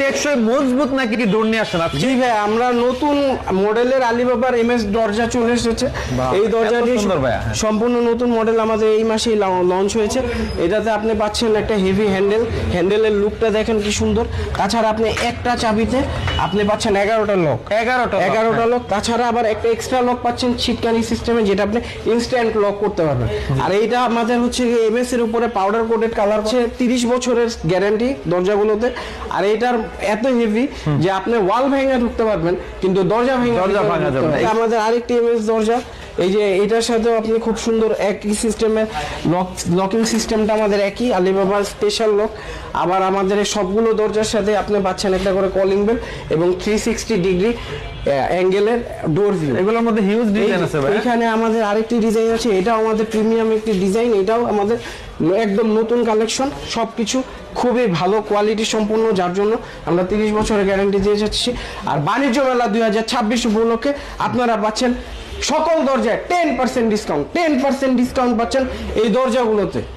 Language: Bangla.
টেকসই মজবুত নাকি কি দৌড় নিয়ে আসছেন জি ভাই আমরা নতুন মডেলের আলিবাবার এমএস দরজা চলে এসেছে। এই দরজাটি হ্যাঁ। সম্পূর্ণ নতুন মডেল আমাদের এই মাসেই লঞ্চ হয়েছে। এটাতে আপনি পাচ্ছেন একটা হেভি হ্যান্ডেল হ্যান্ডেলের লুকটা দেখেন কি সুন্দর। তাছাড়া আপনি একটা চাবিতে আপনি পাচ্ছেন এগারোটা লক এগারোটা এগারোটা হ্যাঁ। লক তাছাড়া আবার একটা এক্সট্রা লক পাচ্ছেন ছিটকানি সিস্টেমে যেটা আপনি ইনস্ট্যান্ট লক করতে পারবেন। আর এইটা আমাদের হচ্ছে এমএস এর উপরে পাউডার কোটেড কালার হচ্ছে। তিরিশ বছরের গ্যারান্টি দরজাগুলোতে। আর এটার এত হেভি যে আপনি ওয়াল ভেঙে ঢুকতে পারবেন কিন্তু দরজা ভেঙে দরজা ভাঙা যাবে। আমাদের আরেকটি এমএস দরজা এই যে এটার সাথেও আপনি খুব সুন্দর একই সিস্টেমের লক লকিং সিস্টেমটা আমাদের একই আলিবাবার স্পেশাল লক আবার আমাদের সবগুলো দরজার সাথে আপনি পাচ্ছেন একটা করে কলিং বেল এবং থ্রি সিক্সটি ডিগ্রি অ্যাঙ্গেলের ডোর ভিউ এগুলোর মধ্যে হিউজ ডিজাইন আছে ভাই। এখানে আমাদের আরেকটি ডিজাইন আছে এটাও আমাদের প্রিমিয়াম একটি ডিজাইন এটাও আমাদের একদম নতুন কালেকশন সব কিছু খুবই ভালো কোয়ালিটি সম্পূর্ণ যার জন্য আমরা তিরিশ বছরের গ্যারান্টি দিয়ে যাচ্ছি। আর বাণিজ্য মেলা দুই হাজার ছাব্বিশ উপলক্ষে আপনারা পাচ্ছেন সকল দরজায় ten percent discount ten percent discount পাচ্ছেন এই দরজাগুলোতে।